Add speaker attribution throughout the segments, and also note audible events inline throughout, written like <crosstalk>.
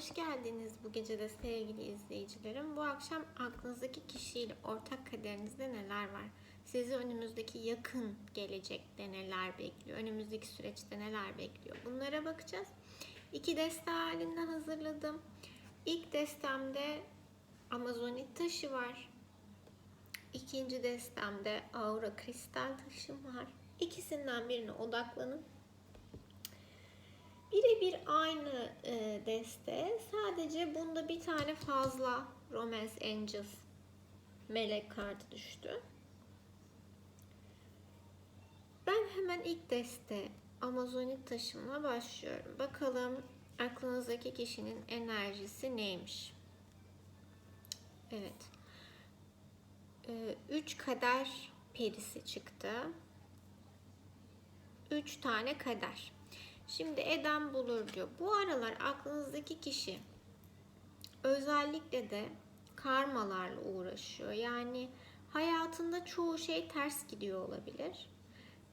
Speaker 1: hoş geldiniz bu gece de sevgili izleyicilerim. Bu akşam aklınızdaki kişiyle ortak kaderinizde neler var? Sizi önümüzdeki yakın gelecekte neler bekliyor? Önümüzdeki süreçte neler bekliyor? Bunlara bakacağız. İki deste halinde hazırladım. İlk destemde Amazonit taşı var. İkinci destemde Aura kristal taşım var. İkisinden birine odaklanın. Birebir aynı e, deste. Sadece bunda bir tane fazla Romance Angels melek kartı düştü. Ben hemen ilk deste Amazonit taşımla başlıyorum. Bakalım aklınızdaki kişinin enerjisi neymiş? Evet. Ee, üç kader perisi çıktı. Üç tane kader. Şimdi eden bulur diyor. Bu aralar aklınızdaki kişi özellikle de karmalarla uğraşıyor. Yani hayatında çoğu şey ters gidiyor olabilir.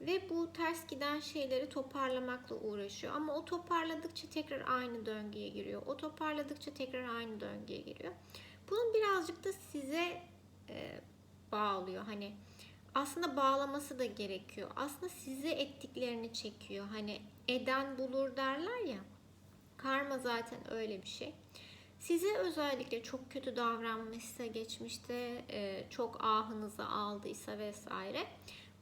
Speaker 1: Ve bu ters giden şeyleri toparlamakla uğraşıyor. Ama o toparladıkça tekrar aynı döngüye giriyor. O toparladıkça tekrar aynı döngüye giriyor. Bunun birazcık da size e, bağlıyor. Hani aslında bağlaması da gerekiyor. Aslında size ettiklerini çekiyor. Hani eden bulur derler ya. Karma zaten öyle bir şey. Size özellikle çok kötü davranmışsa geçmişte e, çok ahınızı aldıysa vesaire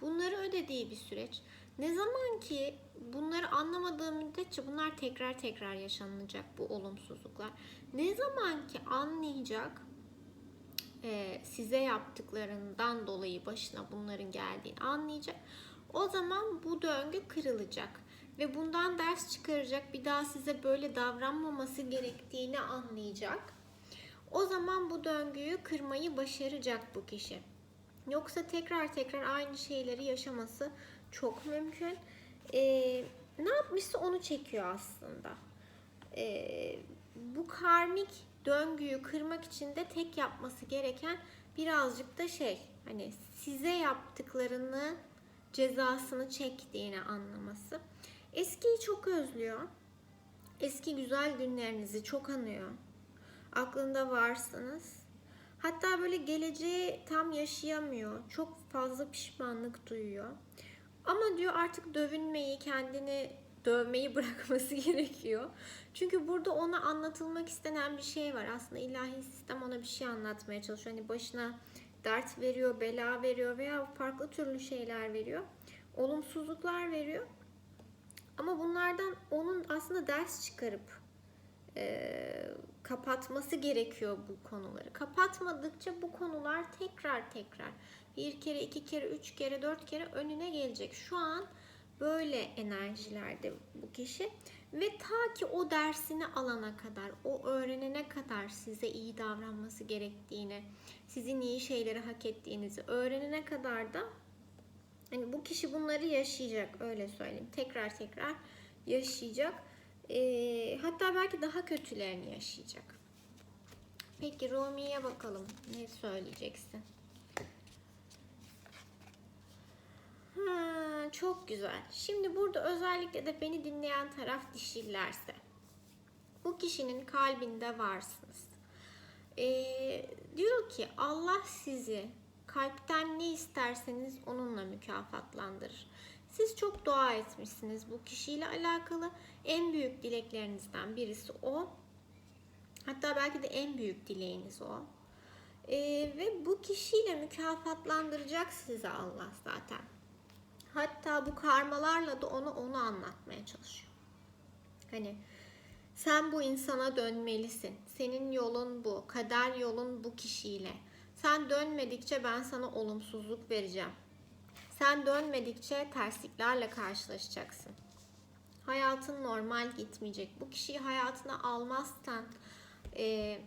Speaker 1: bunları ödediği bir süreç. Ne zaman ki bunları anlamadığı müddetçe bunlar tekrar tekrar yaşanacak bu olumsuzluklar. Ne zaman ki anlayacak e, size yaptıklarından dolayı başına bunların geldiğini anlayacak. O zaman bu döngü kırılacak ve bundan ders çıkaracak. Bir daha size böyle davranmaması gerektiğini anlayacak. O zaman bu döngüyü kırmayı başaracak bu kişi. Yoksa tekrar tekrar aynı şeyleri yaşaması çok mümkün. Ee, ne yapmışsa onu çekiyor aslında. Ee, bu karmik döngüyü kırmak için de tek yapması gereken birazcık da şey hani size yaptıklarını cezasını çektiğini anlaması. Eskiyi çok özlüyor. Eski güzel günlerinizi çok anıyor. Aklında varsınız. Hatta böyle geleceği tam yaşayamıyor. Çok fazla pişmanlık duyuyor. Ama diyor artık dövünmeyi, kendini dövmeyi <laughs> bırakması gerekiyor. Çünkü burada ona anlatılmak istenen bir şey var. Aslında ilahi sistem ona bir şey anlatmaya çalışıyor. Hani başına dert veriyor, bela veriyor veya farklı türlü şeyler veriyor. Olumsuzluklar veriyor. Ama bunlardan onun aslında ders çıkarıp e, kapatması gerekiyor bu konuları. Kapatmadıkça bu konular tekrar tekrar bir kere, iki kere, üç kere, dört kere önüne gelecek. Şu an böyle enerjilerde bu kişi ve ta ki o dersini alana kadar, o öğrenene kadar size iyi davranması gerektiğini, sizin iyi şeyleri hak ettiğinizi öğrenene kadar da hani bu kişi bunları yaşayacak öyle söyleyeyim. Tekrar tekrar yaşayacak. E, hatta belki daha kötülerini yaşayacak. Peki Rumi'ye bakalım. Ne söyleyeceksin? Çok güzel. Şimdi burada özellikle de beni dinleyen taraf dişillerse bu kişinin kalbinde varsınız. Ee, diyor ki Allah sizi kalpten ne isterseniz onunla mükafatlandırır. Siz çok dua etmişsiniz bu kişiyle alakalı. En büyük dileklerinizden birisi o. Hatta belki de en büyük dileğiniz o. Ee, ve bu kişiyle mükafatlandıracak sizi Allah zaten. Hatta bu karmalarla da onu onu anlatmaya çalışıyor. Hani sen bu insana dönmelisin. Senin yolun bu. Kader yolun bu kişiyle. Sen dönmedikçe ben sana olumsuzluk vereceğim. Sen dönmedikçe tersliklerle karşılaşacaksın. Hayatın normal gitmeyecek. Bu kişiyi hayatına almazsan e,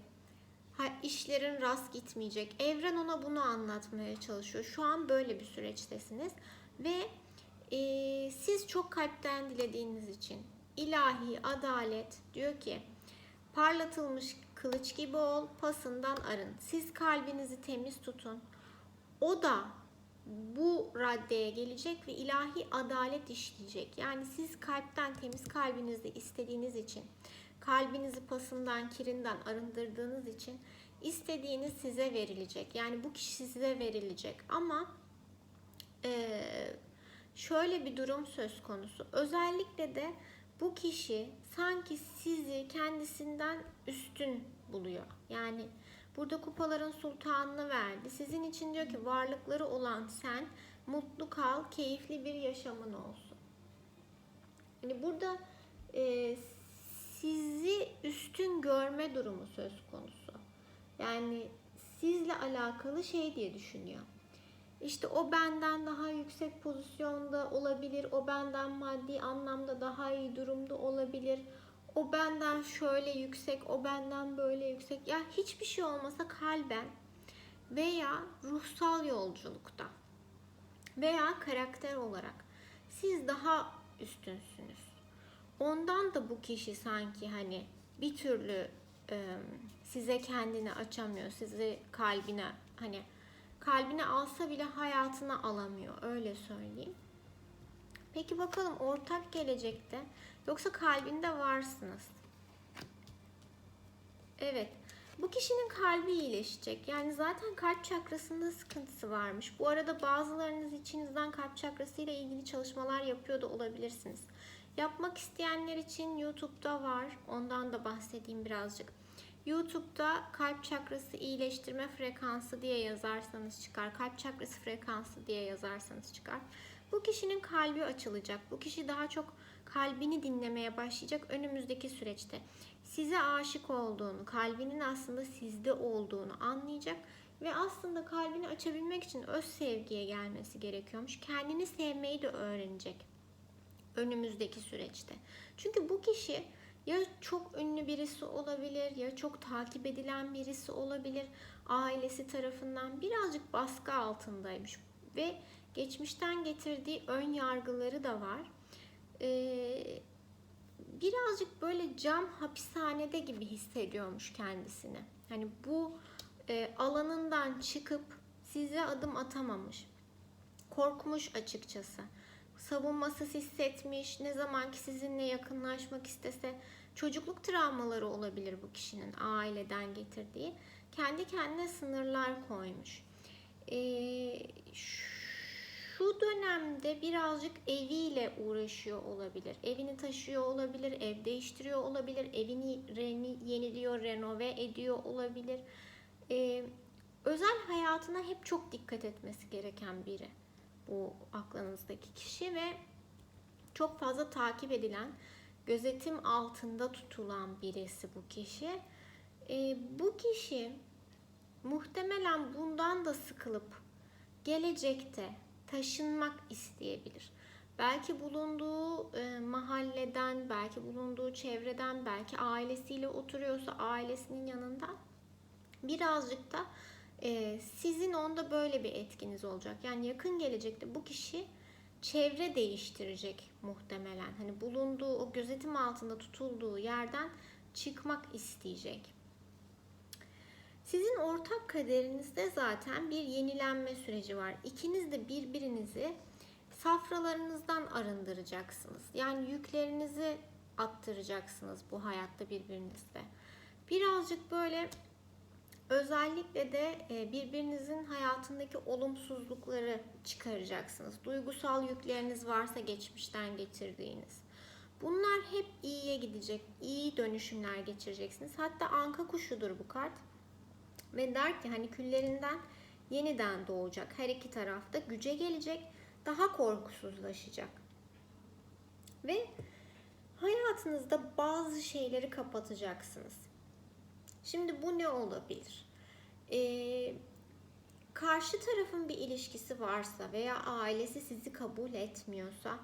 Speaker 1: işlerin rast gitmeyecek. Evren ona bunu anlatmaya çalışıyor. Şu an böyle bir süreçtesiniz ve e, siz çok kalpten dilediğiniz için ilahi adalet diyor ki parlatılmış kılıç gibi ol pasından arın. Siz kalbinizi temiz tutun. O da bu raddeye gelecek ve ilahi adalet işleyecek. Yani siz kalpten temiz kalbinizde istediğiniz için kalbinizi pasından, kirinden arındırdığınız için istediğiniz size verilecek. Yani bu kişi size verilecek ama şöyle bir durum söz konusu. Özellikle de bu kişi sanki sizi kendisinden üstün buluyor. Yani burada kupaların sultanını verdi. Sizin için diyor ki varlıkları olan sen mutlu kal, keyifli bir yaşamın olsun. Yani burada e, sizi üstün görme durumu söz konusu. Yani sizle alakalı şey diye düşünüyor. İşte o benden daha yüksek pozisyonda olabilir. O benden maddi anlamda daha iyi durumda olabilir. O benden şöyle yüksek, o benden böyle yüksek. Ya hiçbir şey olmasa kalben veya ruhsal yolculukta veya karakter olarak siz daha üstünsünüz. Ondan da bu kişi sanki hani bir türlü size kendini açamıyor. Sizi kalbine hani kalbine alsa bile hayatına alamıyor. Öyle söyleyeyim. Peki bakalım ortak gelecekte yoksa kalbinde varsınız. Evet. Bu kişinin kalbi iyileşecek. Yani zaten kalp çakrasında sıkıntısı varmış. Bu arada bazılarınız içinizden kalp çakrası ile ilgili çalışmalar yapıyor da olabilirsiniz. Yapmak isteyenler için YouTube'da var. Ondan da bahsedeyim birazcık. YouTube'da kalp çakrası iyileştirme frekansı diye yazarsanız çıkar. Kalp çakrası frekansı diye yazarsanız çıkar. Bu kişinin kalbi açılacak. Bu kişi daha çok kalbini dinlemeye başlayacak önümüzdeki süreçte. Size aşık olduğunu, kalbinin aslında sizde olduğunu anlayacak ve aslında kalbini açabilmek için öz sevgiye gelmesi gerekiyormuş. Kendini sevmeyi de öğrenecek önümüzdeki süreçte. Çünkü bu kişi ya çok ünlü birisi olabilir ya çok takip edilen birisi olabilir. Ailesi tarafından birazcık baskı altındaymış ve geçmişten getirdiği ön yargıları da var. Ee, birazcık böyle cam hapishanede gibi hissediyormuş kendisini. Hani bu e, alanından çıkıp size adım atamamış. Korkmuş açıkçası savunmasız hissetmiş, ne zaman ki sizinle yakınlaşmak istese çocukluk travmaları olabilir bu kişinin aileden getirdiği. Kendi kendine sınırlar koymuş. Ee, şu dönemde birazcık eviyle uğraşıyor olabilir. Evini taşıyor olabilir, ev değiştiriyor olabilir, evini yeniliyor, renove ediyor olabilir. Ee, özel hayatına hep çok dikkat etmesi gereken biri bu aklınızdaki kişi ve çok fazla takip edilen, gözetim altında tutulan birisi bu kişi. E, bu kişi muhtemelen bundan da sıkılıp gelecekte taşınmak isteyebilir. Belki bulunduğu e, mahalleden, belki bulunduğu çevreden, belki ailesiyle oturuyorsa ailesinin yanından birazcık da e, sizin onda böyle bir etkiniz olacak. Yani yakın gelecekte bu kişi çevre değiştirecek muhtemelen. Hani bulunduğu o gözetim altında tutulduğu yerden çıkmak isteyecek. Sizin ortak kaderinizde zaten bir yenilenme süreci var. İkiniz de birbirinizi safralarınızdan arındıracaksınız. Yani yüklerinizi attıracaksınız bu hayatta birbirinizde. Birazcık böyle Özellikle de e, birbirinizin hayatındaki olumsuzlukları çıkaracaksınız. Duygusal yükleriniz varsa geçmişten getirdiğiniz. Bunlar hep iyiye gidecek, iyi dönüşümler geçireceksiniz. Hatta anka kuşudur bu kart. Ve der ki hani küllerinden yeniden doğacak. Her iki tarafta güce gelecek, daha korkusuzlaşacak. Ve hayatınızda bazı şeyleri kapatacaksınız Şimdi bu ne olabilir? Ee, karşı tarafın bir ilişkisi varsa veya ailesi sizi kabul etmiyorsa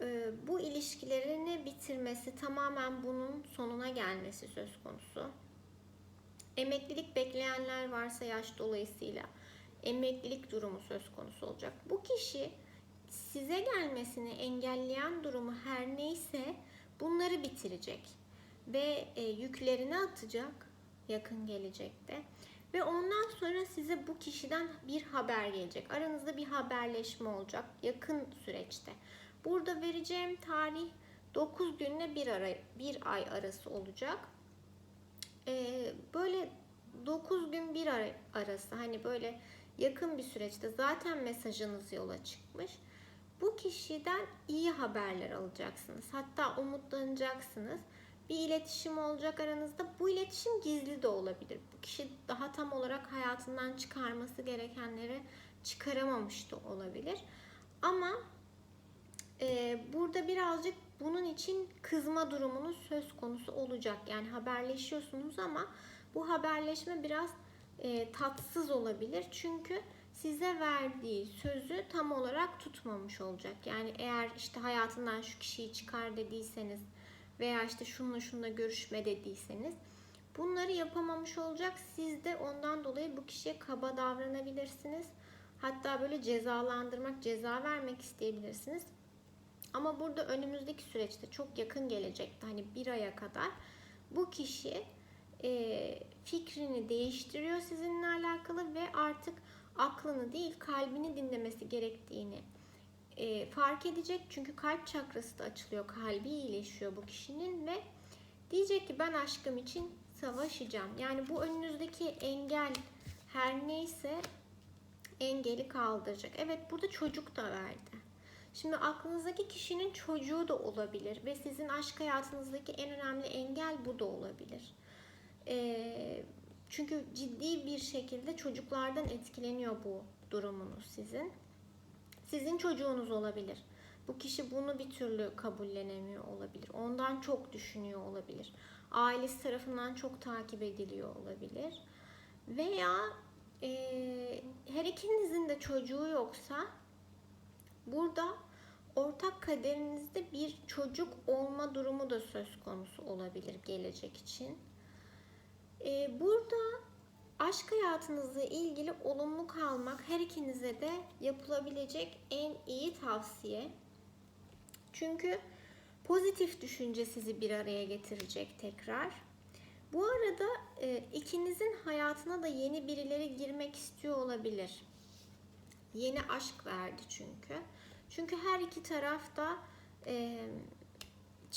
Speaker 1: e, bu ilişkilerini bitirmesi tamamen bunun sonuna gelmesi söz konusu. Emeklilik bekleyenler varsa yaş dolayısıyla emeklilik durumu söz konusu olacak. Bu kişi size gelmesini engelleyen durumu her neyse bunları bitirecek ve e, yüklerini atacak yakın gelecekte. Ve ondan sonra size bu kişiden bir haber gelecek. Aranızda bir haberleşme olacak yakın süreçte. Burada vereceğim tarih 9 günle bir, ara, bir ay arası olacak. Ee, böyle 9 gün bir ay arası hani böyle yakın bir süreçte zaten mesajınız yola çıkmış. Bu kişiden iyi haberler alacaksınız. Hatta umutlanacaksınız. Bir iletişim olacak aranızda. Bu iletişim gizli de olabilir. Bu kişi daha tam olarak hayatından çıkarması gerekenleri çıkaramamış da olabilir. Ama e, burada birazcık bunun için kızma durumunuz söz konusu olacak. Yani haberleşiyorsunuz ama bu haberleşme biraz e, tatsız olabilir. Çünkü size verdiği sözü tam olarak tutmamış olacak. Yani eğer işte hayatından şu kişiyi çıkar dediyseniz veya işte şununla şununla görüşme dediyseniz bunları yapamamış olacak. Siz de ondan dolayı bu kişiye kaba davranabilirsiniz. Hatta böyle cezalandırmak, ceza vermek isteyebilirsiniz. Ama burada önümüzdeki süreçte çok yakın gelecekte hani bir aya kadar bu kişi e, fikrini değiştiriyor sizinle alakalı ve artık aklını değil kalbini dinlemesi gerektiğini e, fark edecek. Çünkü kalp çakrası da açılıyor, kalbi iyileşiyor bu kişinin ve diyecek ki ben aşkım için savaşacağım. Yani bu önünüzdeki engel her neyse engeli kaldıracak. Evet burada çocuk da verdi. Şimdi aklınızdaki kişinin çocuğu da olabilir ve sizin aşk hayatınızdaki en önemli engel bu da olabilir. Ee, çünkü ciddi bir şekilde çocuklardan etkileniyor bu durumunuz sizin. Sizin çocuğunuz olabilir. Bu kişi bunu bir türlü kabullenemiyor olabilir. Ondan çok düşünüyor olabilir. Ailesi tarafından çok takip ediliyor olabilir. Veya e, her ikinizin de çocuğu yoksa burada ortak kaderinizde bir çocuk olma durumu da söz konusu olabilir gelecek için. Aşk hayatınızla ilgili olumlu kalmak her ikinize de yapılabilecek en iyi tavsiye. Çünkü pozitif düşünce sizi bir araya getirecek tekrar. Bu arada e, ikinizin hayatına da yeni birileri girmek istiyor olabilir. Yeni aşk verdi çünkü. Çünkü her iki tarafta e,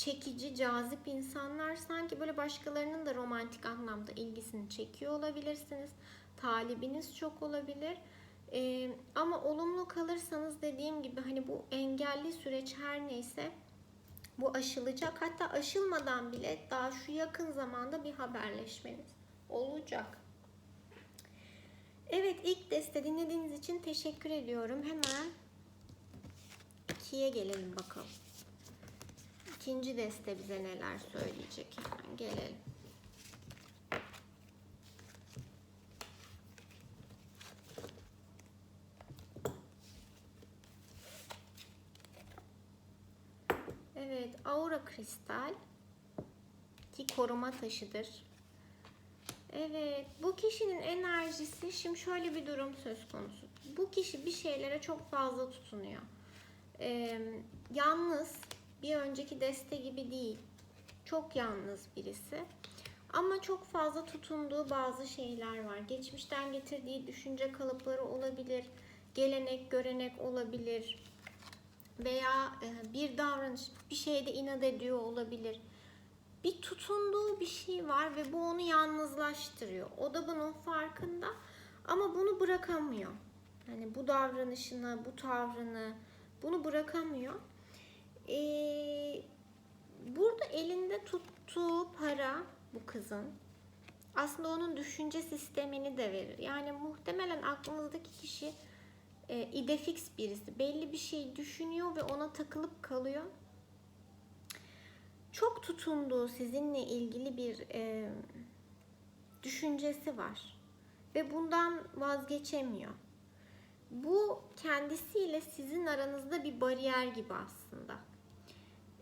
Speaker 1: çekici, cazip insanlar sanki böyle başkalarının da romantik anlamda ilgisini çekiyor olabilirsiniz. Talibiniz çok olabilir. Ee, ama olumlu kalırsanız dediğim gibi hani bu engelli süreç her neyse bu aşılacak. Hatta aşılmadan bile daha şu yakın zamanda bir haberleşmeniz olacak. Evet ilk deste dinlediğiniz için teşekkür ediyorum. Hemen ikiye gelelim bakalım. İkinci deste bize neler söyleyecek hemen gelelim. Evet, aura kristal ki koruma taşıdır. Evet, bu kişinin enerjisi şimdi şöyle bir durum söz konusu. Bu kişi bir şeylere çok fazla tutunuyor. Ee, yalnız bir önceki deste gibi değil. Çok yalnız birisi. Ama çok fazla tutunduğu bazı şeyler var. Geçmişten getirdiği düşünce kalıpları olabilir. Gelenek, görenek olabilir. Veya e, bir davranış, bir şeyde inat ediyor olabilir. Bir tutunduğu bir şey var ve bu onu yalnızlaştırıyor. O da bunun farkında ama bunu bırakamıyor. Yani bu davranışını, bu tavrını bunu bırakamıyor. Ee, burada elinde tuttuğu para bu kızın aslında onun düşünce sistemini de verir. Yani muhtemelen aklınızdaki kişi e, idefix birisi. Belli bir şey düşünüyor ve ona takılıp kalıyor. Çok tutunduğu sizinle ilgili bir e, düşüncesi var. Ve bundan vazgeçemiyor. Bu kendisiyle sizin aranızda bir bariyer gibi aslında.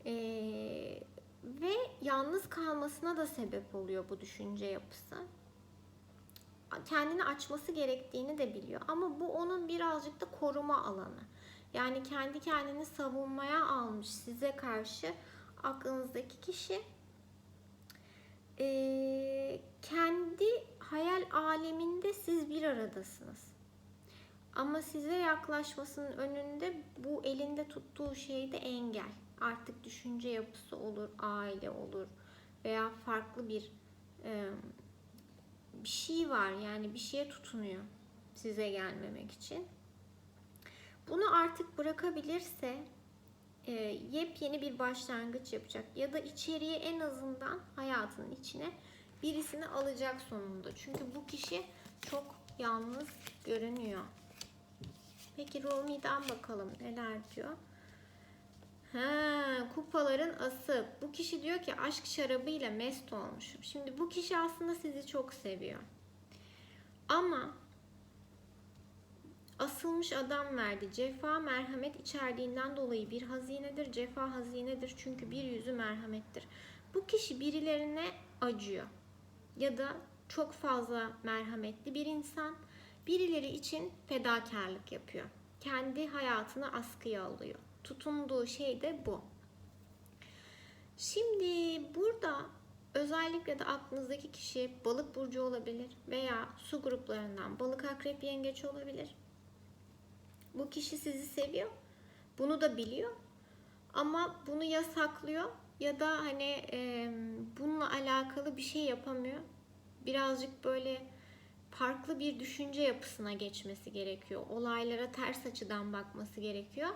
Speaker 1: Ee, ve yalnız kalmasına da sebep oluyor bu düşünce yapısı. Kendini açması gerektiğini de biliyor ama bu onun birazcık da koruma alanı. Yani kendi kendini savunmaya almış size karşı aklınızdaki kişi ee, kendi hayal aleminde siz bir aradasınız. Ama size yaklaşmasının önünde bu elinde tuttuğu şey de engel. Artık düşünce yapısı olur, aile olur veya farklı bir e, bir şey var yani bir şeye tutunuyor size gelmemek için. Bunu artık bırakabilirse e, yepyeni bir başlangıç yapacak ya da içeriye en azından hayatının içine birisini alacak sonunda. Çünkü bu kişi çok yalnız görünüyor. Peki Rumi'den bakalım neler diyor. Ha, kupaların ası. Bu kişi diyor ki aşk şarabıyla mest olmuşum. Şimdi bu kişi aslında sizi çok seviyor. Ama asılmış adam verdi. Cefa merhamet içerdiğinden dolayı bir hazinedir. Cefa hazinedir çünkü bir yüzü merhamettir. Bu kişi birilerine acıyor. Ya da çok fazla merhametli bir insan. Birileri için fedakarlık yapıyor. Kendi hayatını askıya alıyor. Tutunduğu şey de bu. Şimdi burada özellikle de aklınızdaki kişi balık burcu olabilir veya su gruplarından balık akrep yengeç olabilir. Bu kişi sizi seviyor. Bunu da biliyor. Ama bunu ya saklıyor ya da hani e, bununla alakalı bir şey yapamıyor. Birazcık böyle farklı bir düşünce yapısına geçmesi gerekiyor. Olaylara ters açıdan bakması gerekiyor.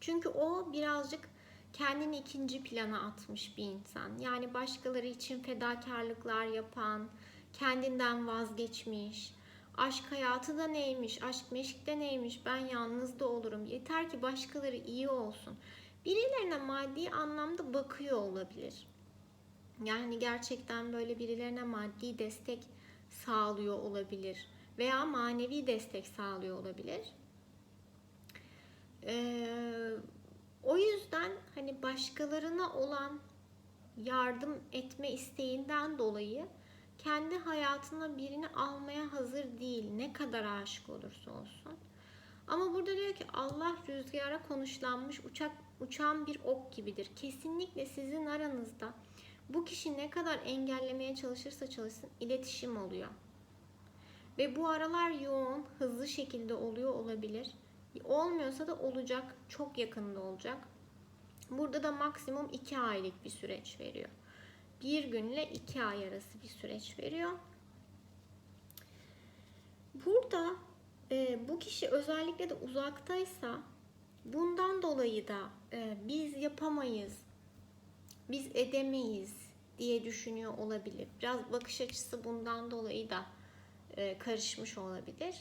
Speaker 1: Çünkü o birazcık kendini ikinci plana atmış bir insan. Yani başkaları için fedakarlıklar yapan, kendinden vazgeçmiş. Aşk hayatı da neymiş, aşk meşk de neymiş, ben yalnız da olurum. Yeter ki başkaları iyi olsun. Birilerine maddi anlamda bakıyor olabilir. Yani gerçekten böyle birilerine maddi destek sağlıyor olabilir veya manevi destek sağlıyor olabilir. Ee, o yüzden hani başkalarına olan yardım etme isteğinden dolayı kendi hayatına birini almaya hazır değil ne kadar aşık olursa olsun. Ama burada diyor ki Allah rüzgara konuşlanmış uçak uçan bir ok gibidir. Kesinlikle sizin aranızda bu kişi ne kadar engellemeye çalışırsa çalışsın iletişim oluyor. Ve bu aralar yoğun, hızlı şekilde oluyor olabilir. Olmuyorsa da olacak, çok yakında olacak. Burada da maksimum 2 aylık bir süreç veriyor. Bir günle 2 ay arası bir süreç veriyor. Burada e, bu kişi özellikle de uzaktaysa bundan dolayı da e, biz yapamayız, biz edemeyiz diye düşünüyor olabilir. Biraz bakış açısı bundan dolayı da e, karışmış olabilir.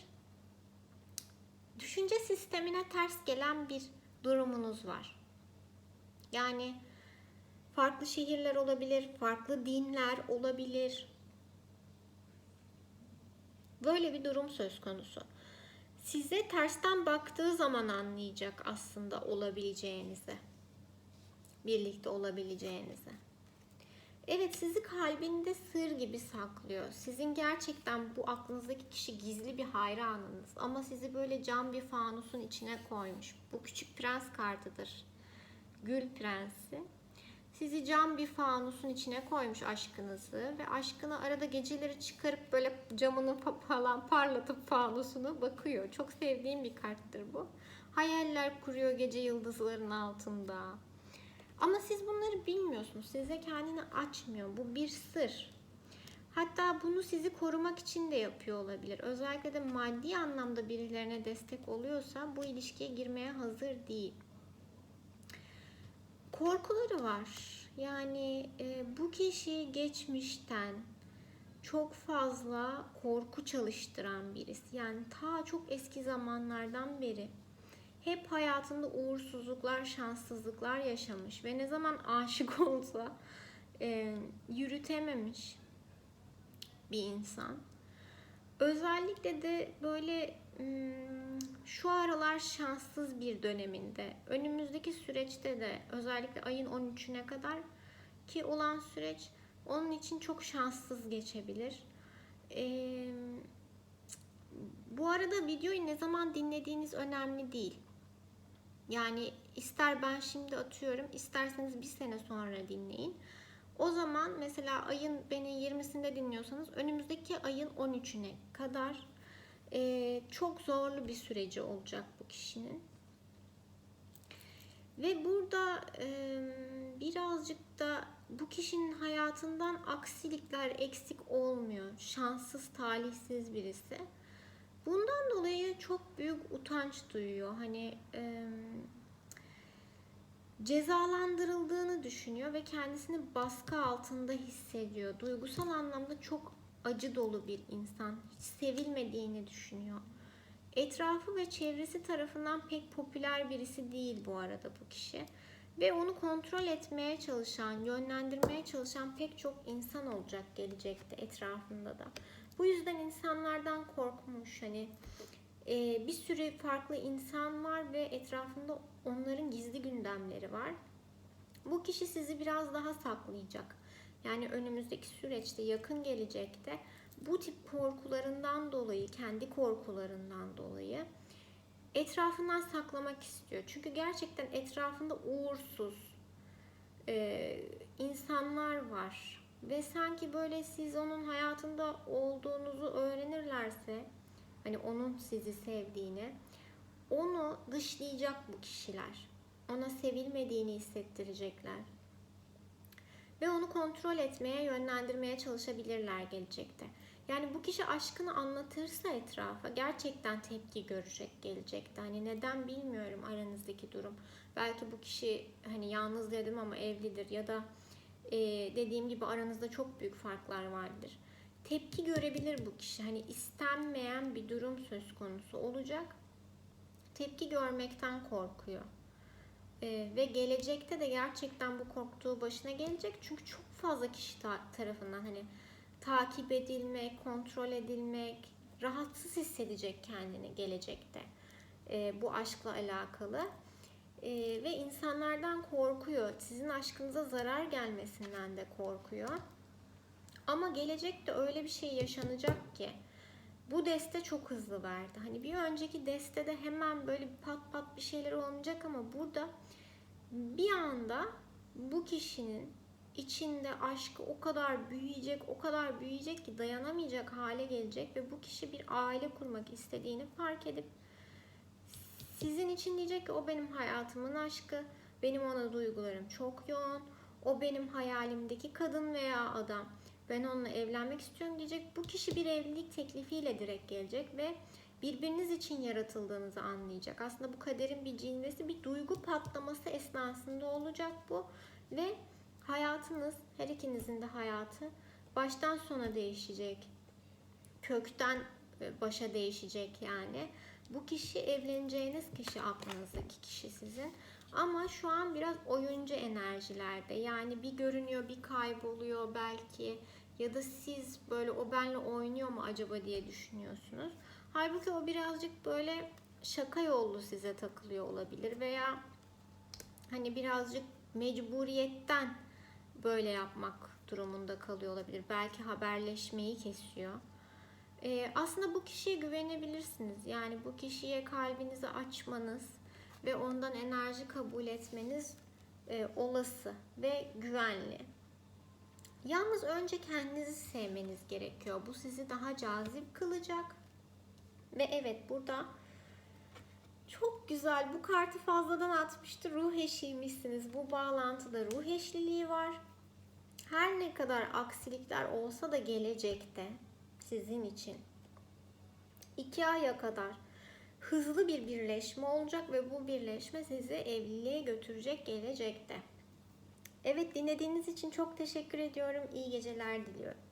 Speaker 1: Düşünce sistemine ters gelen bir durumunuz var. Yani farklı şehirler olabilir, farklı dinler olabilir. Böyle bir durum söz konusu. Size tersten baktığı zaman anlayacak aslında olabileceğinizi. Birlikte olabileceğinizi. Evet sizi kalbinde sır gibi saklıyor. Sizin gerçekten bu aklınızdaki kişi gizli bir hayranınız. Ama sizi böyle cam bir fanusun içine koymuş. Bu küçük prens kartıdır. Gül prensi. Sizi cam bir fanusun içine koymuş aşkınızı ve aşkını arada geceleri çıkarıp böyle camını falan parlatıp fanusunu bakıyor. Çok sevdiğim bir karttır bu. Hayaller kuruyor gece yıldızların altında. Ama siz bunları bilmiyorsunuz. Size kendini açmıyor. Bu bir sır. Hatta bunu sizi korumak için de yapıyor olabilir. Özellikle de maddi anlamda birilerine destek oluyorsa bu ilişkiye girmeye hazır değil. Korkuları var. Yani e, bu kişi geçmişten çok fazla korku çalıştıran birisi. Yani ta çok eski zamanlardan beri hep hayatında uğursuzluklar, şanssızlıklar yaşamış ve ne zaman aşık <laughs> olsa e, yürütememiş bir insan. Özellikle de böyle hmm, şu aralar şanssız bir döneminde. Önümüzdeki süreçte de özellikle ayın 13'üne kadar ki olan süreç onun için çok şanssız geçebilir. Ee, bu arada videoyu ne zaman dinlediğiniz önemli değil. Yani ister ben şimdi atıyorum, isterseniz bir sene sonra dinleyin. O zaman mesela ayın beni 20'sinde dinliyorsanız önümüzdeki ayın 13'üne kadar e, çok zorlu bir süreci olacak bu kişinin. Ve burada e, birazcık da bu kişinin hayatından aksilikler eksik olmuyor. Şanssız, talihsiz birisi. Bundan dolayı çok büyük utanç duyuyor. Hani e, cezalandırıldığını düşünüyor ve kendisini baskı altında hissediyor. Duygusal anlamda çok acı dolu bir insan. Hiç sevilmediğini düşünüyor. Etrafı ve çevresi tarafından pek popüler birisi değil bu arada bu kişi. Ve onu kontrol etmeye çalışan, yönlendirmeye çalışan pek çok insan olacak gelecekte etrafında da. Bu yüzden insanlardan korkmuş. Hani e, bir sürü farklı insan var ve etrafında onların gizli gündemleri var. Bu kişi sizi biraz daha saklayacak. Yani önümüzdeki süreçte, yakın gelecekte bu tip korkularından dolayı, kendi korkularından dolayı etrafından saklamak istiyor. Çünkü gerçekten etrafında uğursuz e, insanlar var. Ve sanki böyle siz onun hayatında olduğunuzu öğrenirlerse, hani onun sizi sevdiğini, onu dışlayacak bu kişiler. Ona sevilmediğini hissettirecekler. Ve onu kontrol etmeye, yönlendirmeye çalışabilirler gelecekte. Yani bu kişi aşkını anlatırsa etrafa gerçekten tepki görecek gelecekte. Hani neden bilmiyorum aranızdaki durum. Belki bu kişi hani yalnız dedim ama evlidir ya da e, dediğim gibi aranızda çok büyük farklar vardır. Tepki görebilir bu kişi. Hani istenmeyen bir durum söz konusu olacak. Tepki görmekten korkuyor. E, ve gelecekte de gerçekten bu korktuğu başına gelecek. Çünkü çok fazla kişi tarafından hani takip edilmek, kontrol edilmek, rahatsız hissedecek kendini gelecekte e, bu aşkla alakalı. E, ve insanlardan korkuyor. Sizin aşkınıza zarar gelmesinden de korkuyor. Ama gelecekte öyle bir şey yaşanacak ki bu deste çok hızlı verdi. Hani bir önceki destede hemen böyle pat pat bir şeyler olmayacak ama burada bir anda bu kişinin içinde aşkı o kadar büyüyecek, o kadar büyüyecek ki dayanamayacak hale gelecek ve bu kişi bir aile kurmak istediğini fark edip sizin için diyecek ki o benim hayatımın aşkı, benim ona duygularım çok yoğun, o benim hayalimdeki kadın veya adam. Ben onunla evlenmek istiyorum diyecek. Bu kişi bir evlilik teklifiyle direkt gelecek ve birbiriniz için yaratıldığınızı anlayacak. Aslında bu kaderin bir cilvesi, bir duygu patlaması esnasında olacak bu ve hayatınız, her ikinizin de hayatı baştan sona değişecek. Kökten e, başa değişecek yani. Bu kişi evleneceğiniz kişi aklınızdaki kişi sizin. Ama şu an biraz oyuncu enerjilerde. Yani bir görünüyor, bir kayboluyor belki. Ya da siz böyle o benle oynuyor mu acaba diye düşünüyorsunuz. Halbuki o birazcık böyle şaka yollu size takılıyor olabilir veya hani birazcık mecburiyetten böyle yapmak durumunda kalıyor olabilir. Belki haberleşmeyi kesiyor. Ee, aslında bu kişiye güvenebilirsiniz. Yani bu kişiye kalbinizi açmanız ve ondan enerji kabul etmeniz e, olası ve güvenli. Yalnız önce kendinizi sevmeniz gerekiyor. Bu sizi daha cazip kılacak. Ve evet burada çok güzel. Bu kartı fazladan atmıştı. Ruh eşiymişsiniz. Bu bağlantıda ruh eşliliği var. Her ne kadar aksilikler olsa da gelecekte sizin için iki aya kadar hızlı bir birleşme olacak ve bu birleşme sizi evliliğe götürecek gelecekte. Evet dinlediğiniz için çok teşekkür ediyorum. İyi geceler diliyorum.